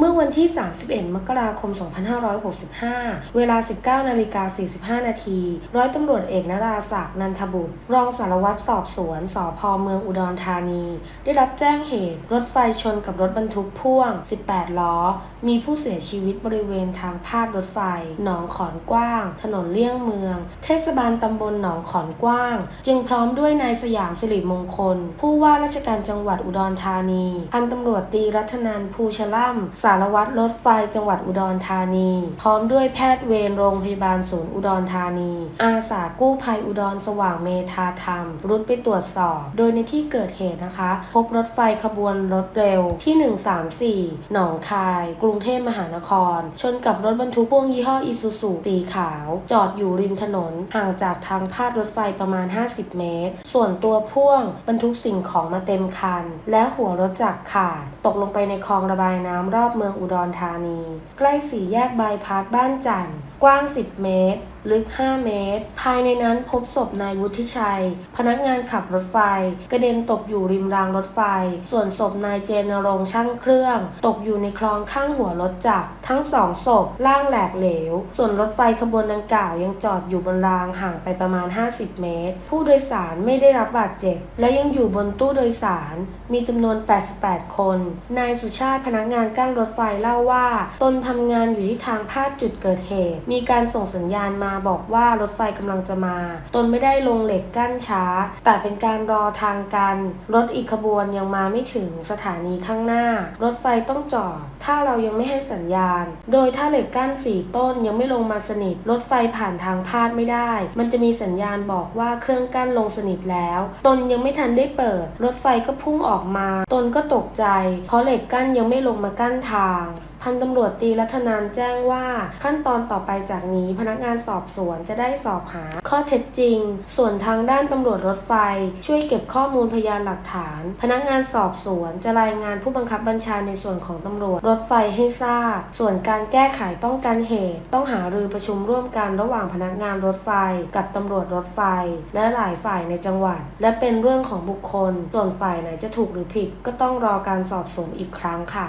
เมื่อวันที่ 31 มกราคม 2565 เวลา 19นาฬิกา45 นาที ร้อยตำรวจเอกนราศักดิ์นันทบุตร รองสารวัตรสอบสวน สพเมืองอุดรธานี ได้รับแจ้งเหตุ รถไฟชนกับรถบรรทุกพ่วง 18 ล้อ มีผู้เสียชีวิตบริเวณทางพาดรถไฟ หนองขอนกว้าง ถนนเลี่ยงเมือง เทศบาลตำบลหนองขอนกว้าง จึงพร้อมด้วยนายสยามสิริมงคล ผู้ว่าราชการจังหวัดอุดรธานี พันตำรวจตีรัตนันภูชล่ำารวัตรรถไฟจังหวัดอุดรธานี พร้อมด้วยแพทย์เวรโรงพยาบาลศูนย์อุดรธานี อาสากู้ภัยอุดรสว่างเมธาธรรม รุดไปตรวจสอบ โดยในที่เกิดเหตุนะคะ พบรถไฟขบวนรถเร็วที่ 134 หนองคาย กรุงเทพมหานคร ชนกับรถบรรทุกพ่วงยี่ห้ออิซูซุสีขาว จอดอยู่ริมถนน ห่างจากทางพาดรถไฟประมาณ 50 เมตร ส่วนตัวพ่วงบรรทุกสิ่งของมาเต็มคัน และหัวรถจักรขาด ตกลงไปในคลองระบายน้ำรอบเมืองอุดรธานี ใกล้สี่แยกบายพาสบ้านจันทร์กว้าง 10 เมตรลึก 5 เมตร ภายในนั้นพบศพนายวุฒิชัย พนักงานขับรถไฟ กระเด็นตกอยู่ริมรางรถไฟ ส่วนศพนายเจนรงช่างเครื่อง ตกอยู่ในคลองข้างหัวรถจักร ทั้งสองศพล่างแหลกเหลว ส่วนรถไฟขบวนดังกล่าวยังจอดอยู่บนรางห่างไปประมาณ 50 เมตร ผู้โดยสารไม่ได้รับบาดเจ็บ และยังอยู่บนตู้โดยสาร มีจำนวน 88 คน นายสุชาติพนักงานกั้นรถไฟเล่าว่า ตนทำงานอยู่ที่ทางพาดจุดเกิดเหตุ มีการส่งสัญญาณมามาบอกว่ารถไฟกำลังจะมา ตนไม่ได้ลงเหล็กกั้นช้า แต่เป็นการรอทางกัน รถอีกขบวนยังมาไม่ถึงสถานีข้างหน้า รถไฟต้องจอด ถ้าเรายังไม่ให้สัญญาณ โดยถ้าเหล็กกั้นสี่ต้นยังไม่ลงมาสนิท รถไฟผ่านทางพาดไม่ได้ มันจะมีสัญญาณบอกว่าเครื่องกั้นลงสนิทแล้ว ตนยังไม่ทันได้เปิด รถไฟก็พุ่งออกมา ตนก็ตกใจ เพราะเหล็กกั้นยังไม่ลงมากั้นทาง พันตำรวจตีรัตนานแจ้งว่าขั้นตอนต่อไปจากนี้พนักงานสอบสวนจะได้สอบหา ข้อเท็จจริง ส่วนทางด้านตำรวจรถไฟ ช่วยเก็บข้อมูลพยานหลักฐาน พนักงานสอบสวนจะรายงานผู้บังคับบัญชาในส่วนของตำรวจรถไฟให้ทราบ ส่วนการแก้ไขป้องกันเหตุ ต้องหารือประชุมร่วมกันระหว่างพนักงานรถไฟ กับตำรวจรถไฟ และหลายฝ่ายในจังหวัด และเป็นเรื่องของบุคคล ส่วนฝ่ายไหนจะถูกหรือผิดก็ต้องรอการสอบสวนอีกครั้งค่ะ